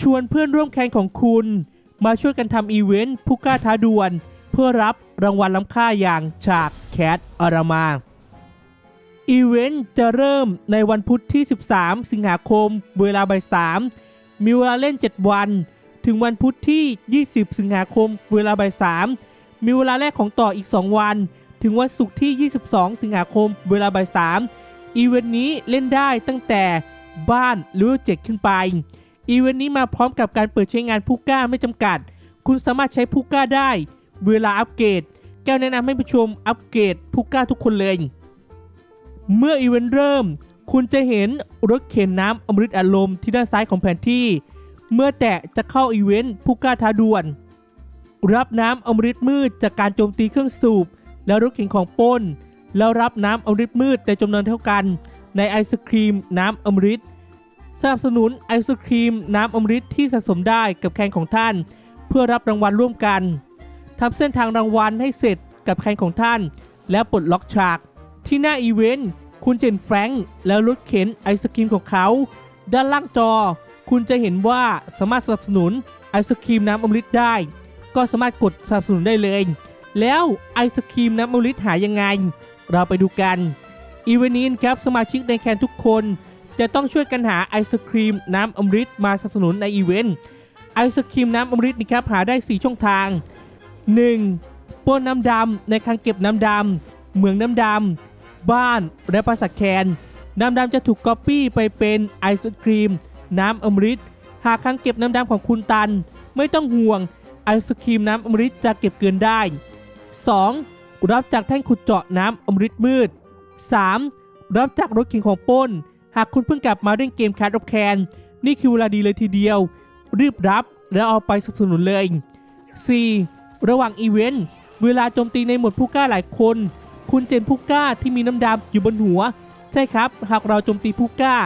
ชวนเพื่อนร่วมแข่งของคุณ มาช่วยกันทำอีเวนต์ผู้กล้าท้าดวลเพื่อรับรางวัลล้ำค่าอย่างฉากแคทอารามาอีเวนต์จะเริ่มในวันพุธที่ 13 สิงหาคม เวลาบ่าย3มีเวลาเล่น 7 วัน ถึงวันพุธที่ 20 สิงหาคม เวลาบ่าย3มีเวลาแรกของต่ออีก 2 วัน ถึงวันศุกร์ที่ 22 สิงหาคม เวลาบ่าย3อีเวนต์นี้เล่นได้ตั้งแต่บ้านหรือเจ็ดขึ้นไป อีเวนต์นี้มาพร้อมกับการเปิดใช้งานผู้กล้าไม่จำกัด คุณสามารถใช้ผู้กล้าได้ เวลาอัปเกรด แก้วแนะนำให้ผู้ชมอัปเกรดผู้กล้าทุกคนเลย เมื่ออีเวนต์เริ่ม คุณจะเห็นรถเข็นน้ำอมฤตอารมณ์ที่ด้านซ้ายของแผนที่ เมื่อแตะจะเข้าอีเวนต์ผู้กล้าท้าดวล รับน้ำอมฤตมืดจากการโจมตีเครื่องสูบ แล้วรถเข็นของป้นแล้วรับน้ำอมฤตมืดในจำนวนเท่ากัน ในไอศครีมน้ำอมฤต สนับสนุนไอศครีม น้ำอมฤตที่สะสมได้กับแคนของท่าน เพื่อรับรางวัลร่วมกันทำเส้นทางรางวัลให้เสร็จกับแคนของท่าน แล้วปลดล็อกฉาก ที่หน้าอีเวนต์คุณเจนแฟรงค์แล้วรถเข็นไอศครีมของเขา ด้านล่างจอ คุณจะเห็นว่าสามารถสนับสนุนไอศครีมน้ำอมฤตได้ ก็สามารถกดสนับสนุนได้เลย แล้วไอศครีมน้ำอมฤตหายังไง เราไปดูกันอีเวนต์นี้ครับสมาชิกในแคนทุกคน จะต้องช่วยกันหาไอศครีมน้ำอมฤตมาสนับสนุนในอีเวนต์ไอศครีมน้ำอมฤตนี่ครับหาได้ 4 ช่องทาง 1. ป้นน้ำดำในคังเก็บน้ำดำเมืองน้ำดำบ้านและปราสาทแคนน้ำดำจะถูกก๊อปปี้ไปเป็นไอศครีม น้ำอมฤตหากคังเก็บน้ำดำของคุณตัน ไม่ต้องห่วงไอศครีมน้ำอมฤตจะเก็บเกินได้ 2. รับจากแท่งขุดเจาะน้ำอมฤตมืด 3. รับจากรถเข็นของป้น หากคุณเพิ่งกลับมาเล่นเกม Card of Can นี่คือเวลาดีเลยทีเดียว รีบรับแล้วเอาไปสนับสนุนเลย 4. ระหว่างอีเวนต์ เวลาโจมตีในหมวดผู้กล้าหลายคน คุณเจนผู้กล้าที่มีน้ำดำอยู่บนหัว ใช่ครับ หากเราโจมตีผู้กล้า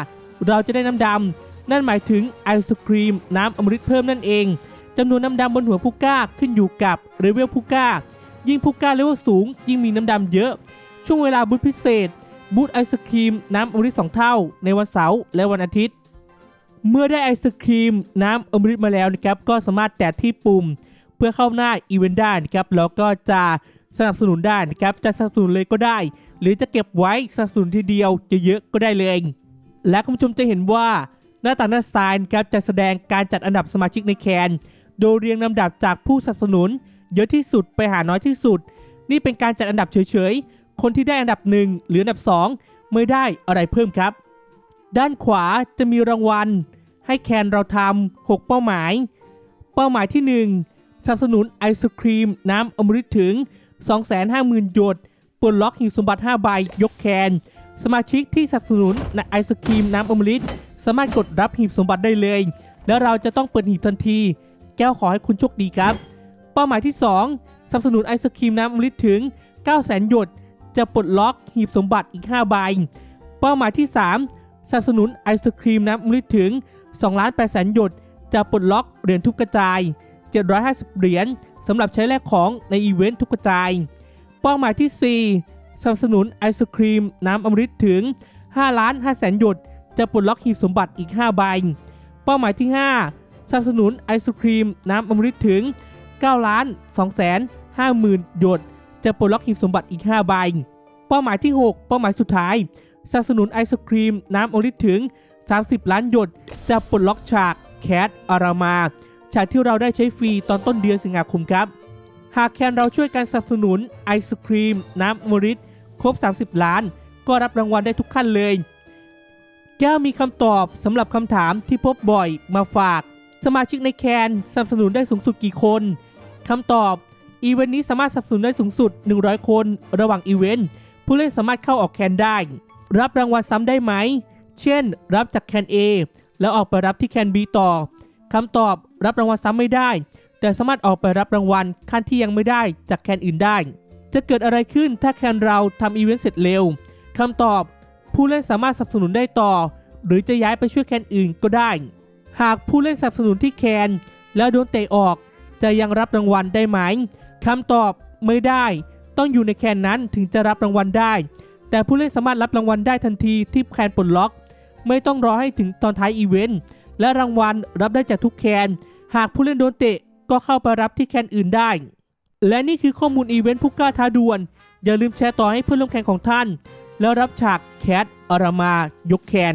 เราจะได้น้ำดำ นั่นหมายถึงไอศครีม น้ำอมฤตเพิ่มนั่นเองจำนวนน้ำดำบนหัวผู้กล้าขึ้นอยู่กับเลเวลผู้กล้า ยิ่งผู้กล้าเลเวลสูง ยิ่งมีน้ำดำเยอะ ช่วงเวลาบูธพิเศษ บูธไอศครีมน้ำอมฤตสองเท่า ในวันเสาร์และวันอาทิตย์ เมื่อได้ไอศครีมน้ำอมฤตมาแล้วนะครับก็สามารถแตะที่ปุ่ม เพื่อเข้าหน้าอีเวนต์ได้นะครับแล้วก็จะสนับสนุนได้นะครับจะสนับสนุนเลยก็ได้ หรือจะเก็บไว้สนับสนุนทีเดียวจะเยอะก็ได้เลย และคุณผู้ชมจะเห็นว่าหน้าต่าหน้าซ้ายนะครับจะแสดงการจัดอันดับสมาชิกในแคน โดยเรียงลำดับจากผู้สนับสนุน เยอะที่สุดไปหาน้อยที่สุด นี่เป็นการจัดอันดับเฉยๆ คนที่ได้อันดับหนึ่งหรืออันดับสองไม่ได้อะไรเพิ่มครับ ด้านขวาจะมีรางวัล ให้แคนเราทำ6เป้าหมาย เป้าหมายที่ 1 สนับสนุนไอศครีม น้ำอมฤตถึง 250,000 หยดปลดล็อกหีบสมบัติ 5 ใบ ยกแคน สมาชิกที่สนับสนุนไอศครีมน้ำอมฤตสามารถกดรับหีบสมบัติได้เลย แล้วเราจะต้องเปิดหีบทันที แก้วขอให้คุณโชคดีครับ เป้าหมายที่ 2สนับสนุนไอศครีมน้ำอมฤตถึง 9 0 0 0 0หยด จะปลดล็อกหีบสมบัติอีก 5 ใบ เป้าหมายที่ 3 สนับสนุนไอศครีมน้ำอมฤตถึง2ล้าน8แสนหยด จะปลดล็อกเหรียญทุกกระจาย 750 เหรียญสำหรับใช้แลกของในอีเวนต์ทุกกระจาย เป้าหมายที่ 4 สนับสนุนไอศครีมน้ำอมฤตถึง5ล้าน5แสนหยด จะปลดล็อกหีบสมบัติอีก 5 ใบ เป้าหมายที่ 5 สนับสนุนไอศครีมน้ำอมฤตถึง9ล้าน2แสน5หมื่นหยด จะปลดล็อกหีบสมบัติอีก 5 ใบ เป้าหมายที่ 6 เป้าหมายสุดท้าย สนับสนุนไอศครีม น้ำอมฤตถึง 30 ล้านหยด จะปลดล็อกฉากแคทอารามา ฉากที่เราได้ใช้ฟรีตอนต้นเดือนสิงหาคมครับ หากแคนเราช่วยกันสนับสนุนไอศครีม น้ำอมฤตครบ 30 ล้าน ก็รับรางวัลได้ทุกขั้นเลย แก้วมีคำตอบสำหรับคำถามที่พบบ่อยมาฝาก สมาชิกในแคนสนับสนุนได้สูงสุดกี่คนคำตอบ อีเวนต์นี้สามารถสนับสนุนได้สูงสุด 100 คน ระหว่างอีเวนต์ผู้เล่นสามารถเข้าออกแคนได้ รับรางวัลซ้ำได้ไหม เช่น รับจากแคน A แล้วออกไปรับที่แคน B ต่อคำตอบรับรางวัลซ้ำไม่ได้ แต่สามารถออกไปรับรางวัลขั้นที่ยังไม่ได้จากแคนอื่นได้ จะเกิดอะไรขึ้นถ้าแคนเราทำอีเวนต์เสร็จเร็วคำตอบ ผู้เล่นสามารถสนับสนุนได้ต่อ หรือจะย้ายไปช่วยแคนอื่นก็ได้ หากผู้เล่นสนับสนุนที่แคนแล้วโดนเตะออก จะยังรับรางวัลได้ไหม คำตอบไม่ได้ ต้องอยู่ในแคนนั้นถึงจะรับรางวัลได้ แต่ผู้เล่นสามารถรับรางวัลได้ทันทีที่แคนปลดล็อก ไม่ต้องรอให้ถึงตอนท้ายอีเวนต์และรางวัลรับได้จากทุกแคน หากผู้เล่นโดนเตะก็เข้าไปรับที่แคนอื่นได้ และนี่คือข้อมูลอีเวนต์ผู้กล้าท้าดวล อย่าลืมแชร์ต่อให้เพื่อนร่วมแข่งของท่าน แล้วรับฉากแคทอารมายกแคน